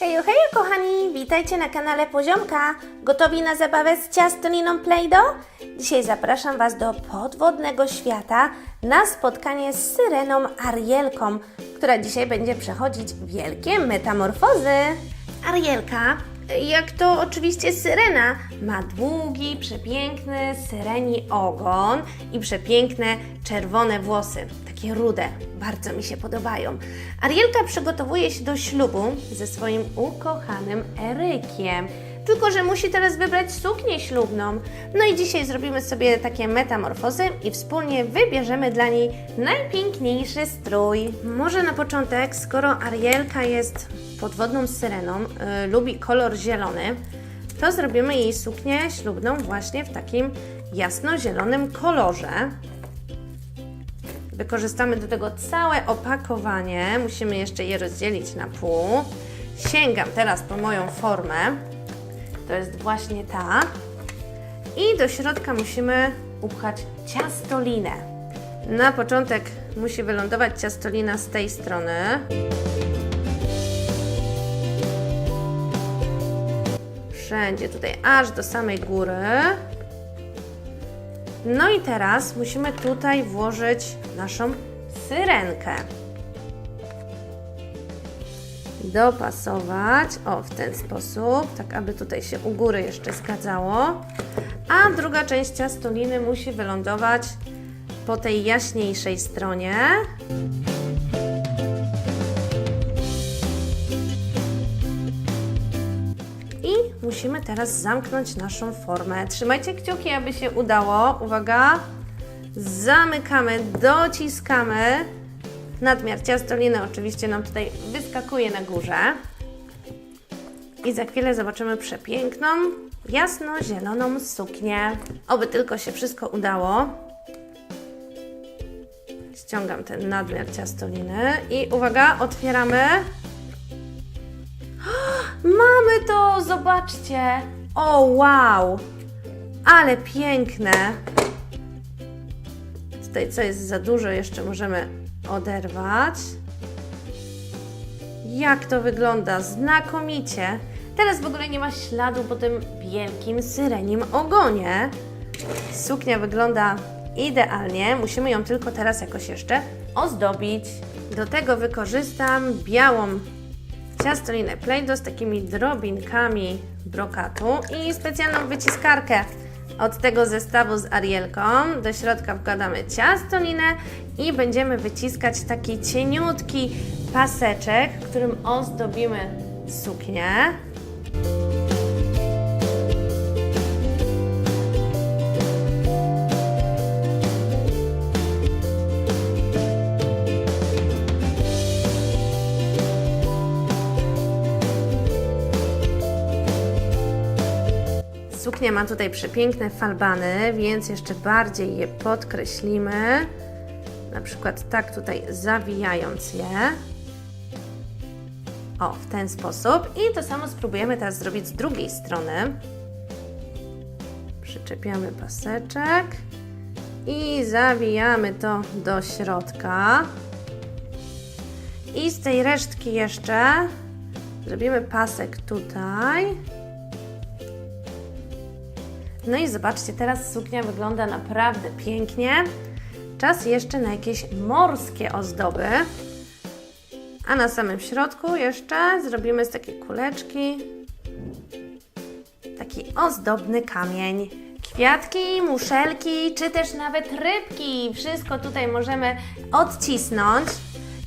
Hejo, hejo kochani, witajcie na kanale Poziomka. Gotowi na zabawę z ciastoliną Play-Doh? Dzisiaj zapraszam Was do podwodnego świata na spotkanie z syreną Arielką, która dzisiaj będzie przechodzić wielkie metamorfozy. Arielka, jak to oczywiście syrena, ma długi, przepiękny syreni ogon i przepiękne czerwone włosy, takie rude, bardzo mi się podobają. Arielka przygotowuje się do ślubu ze swoim ukochanym Erykiem. Tylko, że musi teraz wybrać suknię ślubną. No i dzisiaj zrobimy sobie takie metamorfozy i wspólnie wybierzemy dla niej najpiękniejszy strój. Może na początek, skoro Arielka jest podwodną syreną, y, lubi kolor zielony, to zrobimy jej suknię ślubną właśnie w takim jasno-zielonym kolorze. Wykorzystamy do tego całe opakowanie. Musimy jeszcze je rozdzielić na pół. Sięgam teraz po moją formę. To jest właśnie ta. I do środka musimy upchać ciastolinę. Na początek musi wylądować ciastolina z tej strony. Wszędzie tutaj, aż do samej góry. No i teraz musimy tutaj włożyć naszą syrenkę. Dopasować, o w ten sposób, tak aby tutaj się u góry jeszcze zgadzało. A druga część ciastoliny musi wylądować po tej jaśniejszej stronie. I musimy teraz zamknąć naszą formę. Trzymajcie kciuki, aby się udało. Uwaga. Zamykamy, dociskamy. Nadmiar ciastoliny oczywiście nam tutaj wyskakuje na górze. I za chwilę zobaczymy przepiękną, jasno-zieloną suknię. Oby tylko się wszystko udało. Ściągam ten nadmiar ciastoliny i uwaga, otwieramy. Mamy to, zobaczcie. O, wow. Ale piękne. Tutaj co jest za dużo, jeszcze możemy oderwać. Jak to wygląda? Znakomicie. Teraz w ogóle nie ma śladu po tym wielkim syrenim ogonie. Suknia wygląda idealnie. Musimy ją tylko teraz jakoś jeszcze ozdobić. Do tego wykorzystam białą ciastolinę Play-Doh z takimi drobinkami brokatu i specjalną wyciskarkę od tego zestawu z Arielką. Do środka wkładamy ciastolinę i będziemy wyciskać taki cieniutki paseczek, którym ozdobimy suknię. Suknia ma tutaj przepiękne falbany, więc jeszcze bardziej je podkreślimy. Na przykład tak tutaj zawijając je. O, w ten sposób. I to samo spróbujemy teraz zrobić z drugiej strony. Przyczepiamy paseczek i zawijamy to do środka. I z tej resztki jeszcze zrobimy pasek tutaj. No i zobaczcie, teraz suknia wygląda naprawdę pięknie. Czas jeszcze na jakieś morskie ozdoby. A na samym środku jeszcze zrobimy z takiej kuleczki taki ozdobny kamień. Kwiatki, muszelki, czy też nawet rybki. Wszystko tutaj możemy odcisnąć.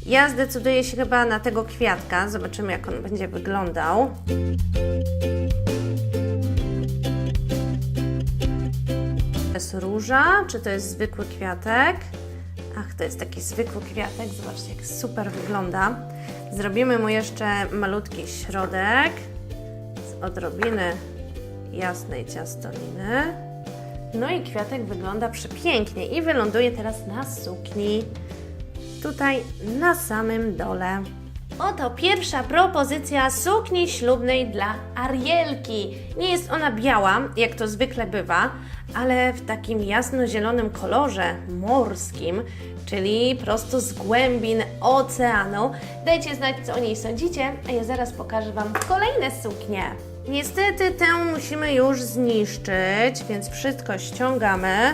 Ja zdecyduję się chyba na tego kwiatka. Zobaczymy, jak on będzie wyglądał. Jest róża, czy to jest zwykły kwiatek? Ach, to jest taki zwykły kwiatek. Zobaczcie, jak super wygląda. Zrobimy mu jeszcze malutki środek z odrobiny jasnej ciastoliny. No i kwiatek wygląda przepięknie i wyląduje teraz na sukni. Tutaj na samym dole. Oto pierwsza propozycja sukni ślubnej dla Arielki. Nie jest ona biała, jak to zwykle bywa, ale w takim jasno-zielonym kolorze morskim, czyli prosto z głębin oceanu. Dajcie znać, co o niej sądzicie, a ja zaraz pokażę Wam kolejne suknie. Niestety tę musimy już zniszczyć, więc wszystko ściągamy.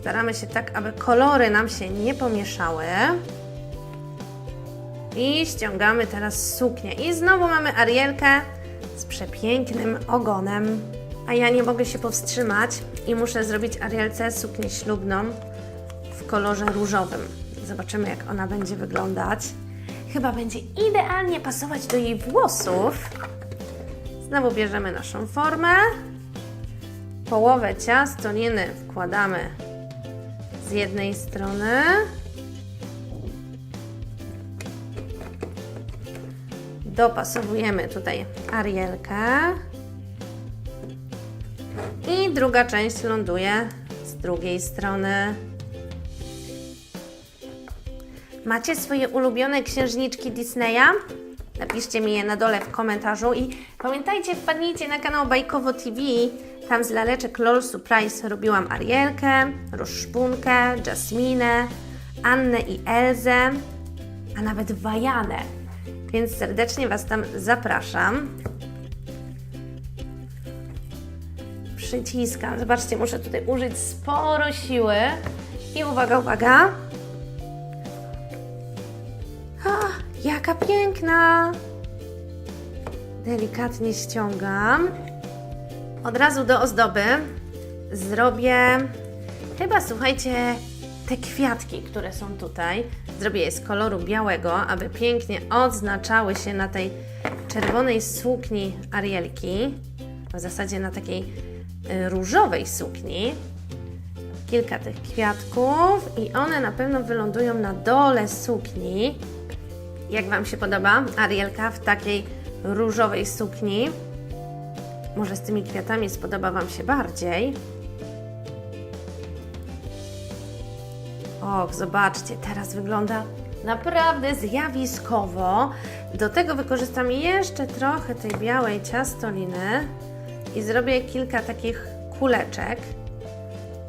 Staramy się tak, aby kolory nam się nie pomieszały. I ściągamy teraz suknię. I znowu mamy Arielkę z przepięknym ogonem. A ja nie mogę się powstrzymać i muszę zrobić Arielce suknię ślubną w kolorze różowym. Zobaczymy, jak ona będzie wyglądać. Chyba będzie idealnie pasować do jej włosów. Znowu bierzemy naszą formę. Połowę ciastoniny wkładamy z jednej strony. Dopasowujemy tutaj Arielkę. I druga część ląduje z drugiej strony. Macie swoje ulubione księżniczki Disneya? Napiszcie mi je na dole w komentarzu i pamiętajcie, wpadnijcie na kanał Bajkowo TV. Tam z laleczek LOL Surprise robiłam Arielkę, Rozszpunkę, Jasminę, Annę i Elzę, a nawet Wajanę. Więc serdecznie Was tam zapraszam. Przyciskam. Zobaczcie, muszę tutaj użyć sporo siły. I uwaga, uwaga. A, jaka piękna! Delikatnie ściągam. Od razu do ozdoby zrobię chyba, słuchajcie, te kwiatki, które są tutaj. Zrobię je z koloru białego, aby pięknie odznaczały się na tej czerwonej sukni Arielki. W zasadzie na takiej y, różowej sukni kilka tych kwiatków i one na pewno wylądują na dole sukni. Jak Wam się podoba Arielka w takiej różowej sukni? Może z tymi kwiatami spodoba Wam się bardziej. Och, zobaczcie, teraz wygląda naprawdę zjawiskowo. Do tego wykorzystam jeszcze trochę tej białej ciastoliny i zrobię kilka takich kuleczek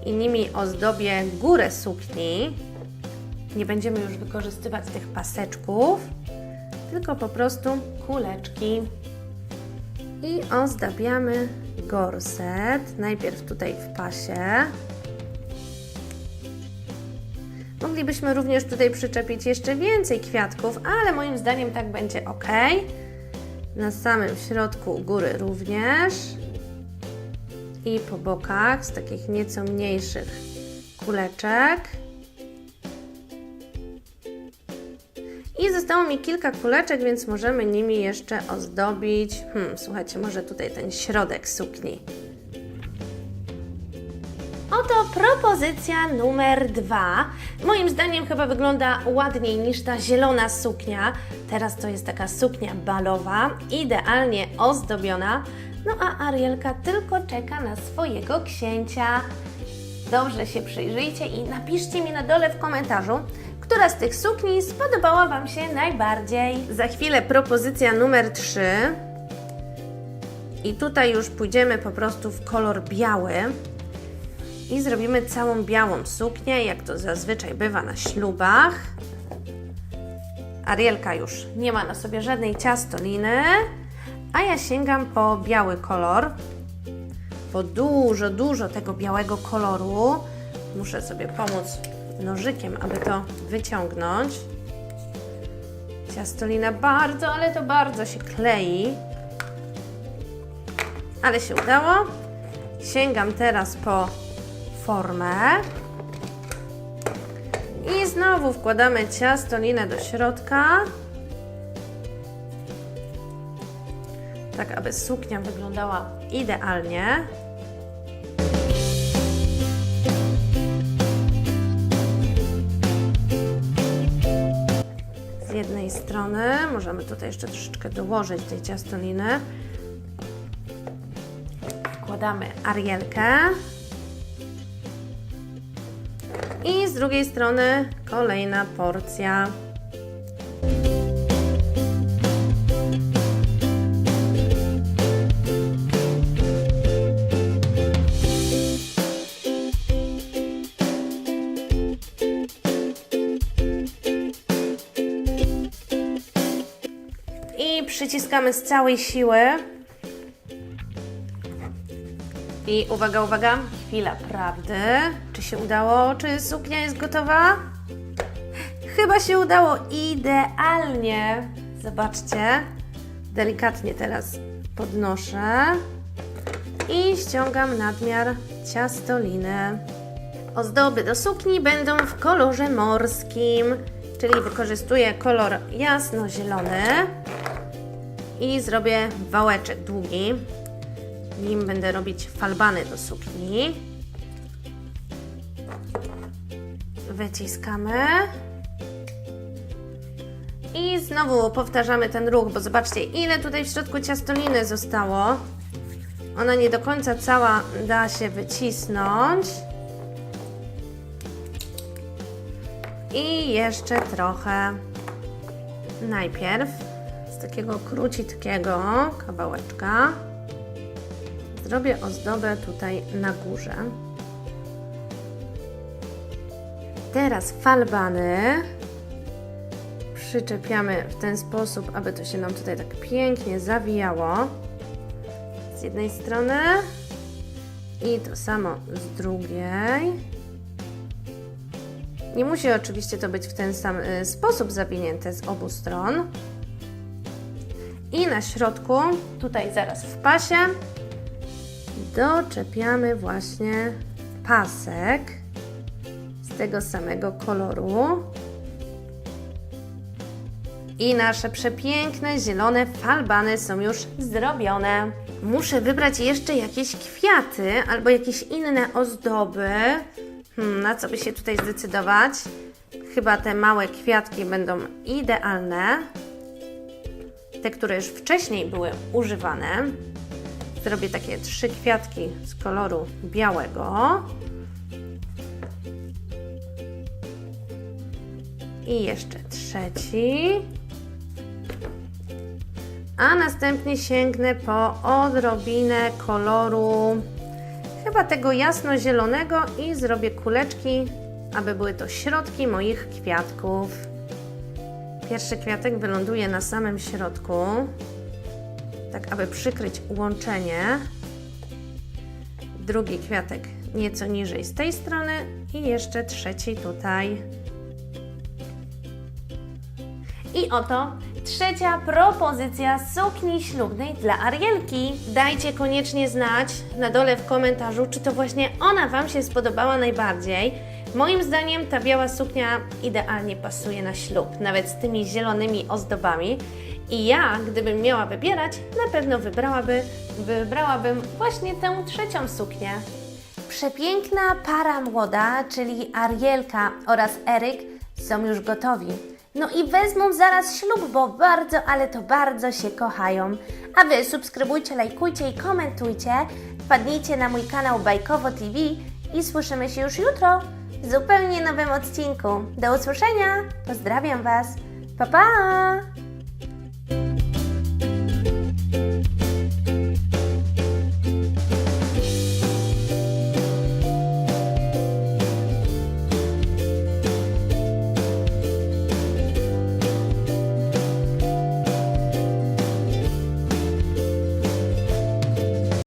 i nimi ozdobię górę sukni. Nie będziemy już wykorzystywać tych paseczków, tylko po prostu kuleczki. I ozdabiamy gorset. Najpierw tutaj w pasie. Moglibyśmy również tutaj przyczepić jeszcze więcej kwiatków, ale moim zdaniem tak będzie ok. Na samym środku góry również. I po bokach z takich nieco mniejszych kuleczek. I zostało mi kilka kuleczek, więc możemy nimi jeszcze ozdobić. Hmm, słuchajcie, może tutaj ten środek sukni. Propozycja numer dwa. Moim zdaniem chyba wygląda ładniej niż ta zielona suknia. Teraz to jest taka suknia balowa, idealnie ozdobiona. No a Arielka tylko czeka na swojego księcia. Dobrze się przyjrzyjcie i napiszcie mi na dole w komentarzu, która z tych sukni spodobała Wam się najbardziej. Za chwilę propozycja numer 3. I tutaj już pójdziemy po prostu w kolor biały. I zrobimy całą białą suknię, jak to zazwyczaj bywa na ślubach. Arielka już nie ma na sobie żadnej ciastoliny, a ja sięgam po biały kolor. Po dużo, dużo tego białego koloru. Muszę sobie pomóc nożykiem, aby to wyciągnąć. Ciastolina bardzo, ale to bardzo się klei. Ale się udało. Sięgam teraz po formę. I znowu wkładamy ciastolinę do środka. Tak, aby suknia wyglądała idealnie. Z jednej strony możemy tutaj jeszcze troszeczkę dołożyć tej ciastoliny. Wkładamy arielkę. I z drugiej strony kolejna porcja. I przyciskamy z całej siły. I uwaga, uwaga, chwila prawdy. Się udało? Czy suknia jest gotowa? Chyba się udało idealnie. Zobaczcie. Delikatnie teraz podnoszę i ściągam nadmiar ciastoliny. Ozdoby do sukni będą w kolorze morskim, czyli wykorzystuję kolor jasno-zielony i zrobię wałeczek długi. Nim będę robić falbany do sukni. Wyciskamy. I znowu powtarzamy ten ruch, bo zobaczcie, ile tutaj w środku ciastoliny zostało. Ona nie do końca cała da się wycisnąć. I jeszcze trochę. Najpierw z takiego króciutkiego kawałeczka zrobię ozdobę tutaj na górze. Teraz falbany przyczepiamy w ten sposób, aby to się nam tutaj tak pięknie zawijało z jednej strony i to samo z drugiej. Nie musi oczywiście to być w ten sam y, sposób zawinięte z obu stron. I na środku, tutaj zaraz w pasie, doczepiamy właśnie pasek tego samego koloru. I nasze przepiękne zielone falbany są już zrobione. Muszę wybrać jeszcze jakieś kwiaty albo jakieś inne ozdoby. Hmm, na co by się tutaj zdecydować? Chyba te małe kwiatki będą idealne. Te, które już wcześniej były używane. Zrobię takie trzy kwiatki z koloru białego. I jeszcze trzeci. A następnie sięgnę po odrobinę koloru chyba tego jasno-zielonego i zrobię kuleczki, aby były to środki moich kwiatków. Pierwszy kwiatek wyląduje na samym środku, tak aby przykryć łączenie. Drugi kwiatek nieco niżej z tej strony i jeszcze trzeci tutaj. I oto trzecia propozycja sukni ślubnej dla Arielki. Dajcie koniecznie znać na dole w komentarzu, czy to właśnie ona Wam się spodobała najbardziej. Moim zdaniem ta biała suknia idealnie pasuje na ślub, nawet z tymi zielonymi ozdobami. I ja, gdybym miała wybierać, na pewno wybrałaby, wybrałabym właśnie tę trzecią suknię. Przepiękna para młoda, czyli Arielka oraz Eryk są już gotowi. No i wezmą zaraz ślub, bo bardzo, ale to bardzo się kochają. A Wy subskrybujcie, lajkujcie i komentujcie. Wpadnijcie na mój kanał Bajkowo TV i słyszymy się już jutro w zupełnie nowym odcinku. Do usłyszenia! Pozdrawiam Was! Pa, pa!